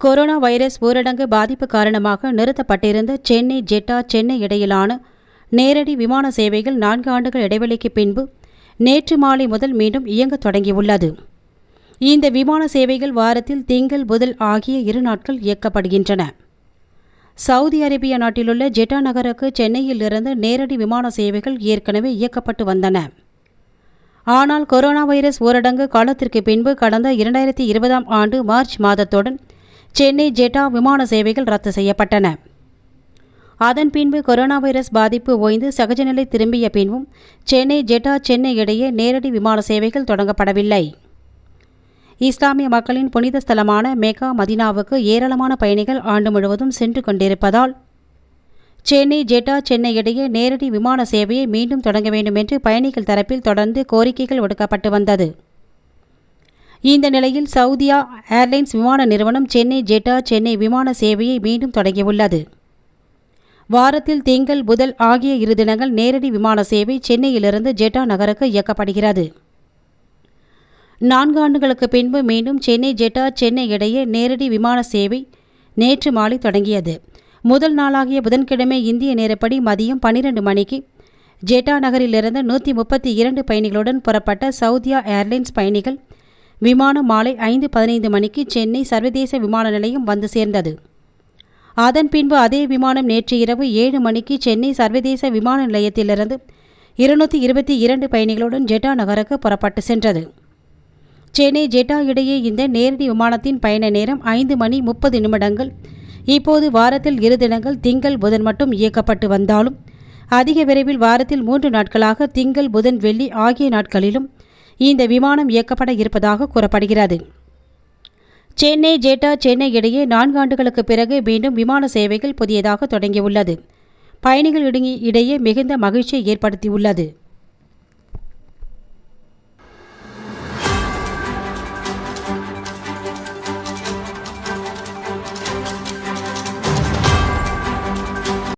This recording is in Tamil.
கொரோனா வைரஸ் ஊரடங்கு பாதிப்பு காரணமாக நிறுத்தப்பட்டிருந்த சென்னை ஜெட்டா சென்னை இடையிலான நேரடி விமான சேவைகள் நான்கு ஆண்டுகள் இடைவெளிக்கு பின்பு நேற்று மாலை முதல் மீண்டும் இயங்க தொடங்கியுள்ளது. இந்த விமான சேவைகள் வாரத்தில் திங்கள் புதல் ஆகிய இரு நாட்கள் இயக்கப்படுகின்றன. சவுதி அரேபிய நாட்டிலுள்ள ஜெட்டா நகருக்கு சென்னையிலிருந்து நேரடி விமான சேவைகள் ஏற்கனவே இயக்கப்பட்டு வந்தன. ஆனால் கொரோனா வைரஸ் ஊரடங்கு காலத்திற்கு பின்பு கடந்த இரண்டாயிரத்தி இருபதாம் ஆண்டு மார்ச் மாதத்துடன் சென்னை ஜெட்டா விமான சேவைகள் ரத்து செய்யப்பட்டன. அதன் பின்பு கொரோனா வைரஸ் பாதிப்பு ஓய்ந்து சகஜநிலை திரும்பிய பின்பும் சென்னை ஜெட்டா சென்னை இடையே நேரடி விமான சேவைகள் தொடங்கப்படவில்லை. இஸ்லாமிய மக்களின் புனித ஸ்தலமான மெகா மதினாவுக்கு ஏராளமான பயணிகள் ஆண்டு முழுவதும் சென்று கொண்டிருப்பதால் சென்னை ஜெட்டா சென்னை இடையே நேரடி விமான சேவையை மீண்டும் தொடங்க வேண்டும் என்று பயணிகள் தரப்பில் தொடர்ந்து கோரிக்கைகள் விடுக்கப்பட்டு வந்தது. இந்த நிலையில் சவுதியா ஏர்லைன்ஸ் விமான நிறுவனம் சென்னை ஜெட்டா சென்னை விமான சேவையை மீண்டும் தொடங்கியுள்ளது. வாரத்தில் திங்கள் புதல் ஆகிய இரு தினங்கள் நேரடி விமான சேவை சென்னையிலிருந்து ஜெட்டா நகருக்கு இயக்கப்படுகிறது. நான்கு ஆண்டுகளுக்கு பின்பு மீண்டும் சென்னை ஜெட்டா சென்னை இடையே நேரடி விமான சேவை நேற்று மாலை தொடங்கியது. முதல் நாளாகிய புதன்கிழமை இந்திய நேரப்படி மதியம் பன்னிரண்டு மணிக்கு ஜெட்டா நகரிலிருந்து நூற்றி முப்பத்தி இரண்டு பயணிகளுடன் புறப்பட்ட சவுதியா ஏர்லைன்ஸ் பயணிகள் விமானம் மாலை ஐந்து பதினைந்து மணிக்கு சென்னை சர்வதேச விமான நிலையம் வந்து சேர்ந்தது. அதன் பின்பு அதே விமானம் நேற்று இரவு ஏழு மணிக்கு சென்னை சர்வதேச விமான நிலையத்திலிருந்து இருநூற்றி இருபத்தி இரண்டு பயணிகளுடன் ஜெட்டா நகருக்கு புறப்பட்டு சென்றது. சென்னை ஜெட்டா இடையே இந்த நேரடி விமானத்தின் பயண நேரம் ஐந்து மணி முப்பது நிமிடங்கள். இப்போது வாரத்தில் இரு தினங்கள் திங்கள் புதன் மட்டும் இயக்கப்பட்டு வந்தாலும் அதிக விரைவில் வாரத்தில் மூன்று நாட்களாக திங்கள் புதன் வெள்ளி ஆகிய நாட்களிலும் இந்த விமானம் இயக்கப்பட இருப்பதாக கூறப்படுகிறது. சென்னை ஜேட்டா சென்னை இடையே நான்கு ஆண்டுகளுக்கு பிறகு மீண்டும் விமான சேவைகள் புதியதாக தொடங்கியுள்ளது. பயணிகள் இடையே மிகுந்த மகிழ்ச்சியை ஏற்படுத்தியுள்ளது.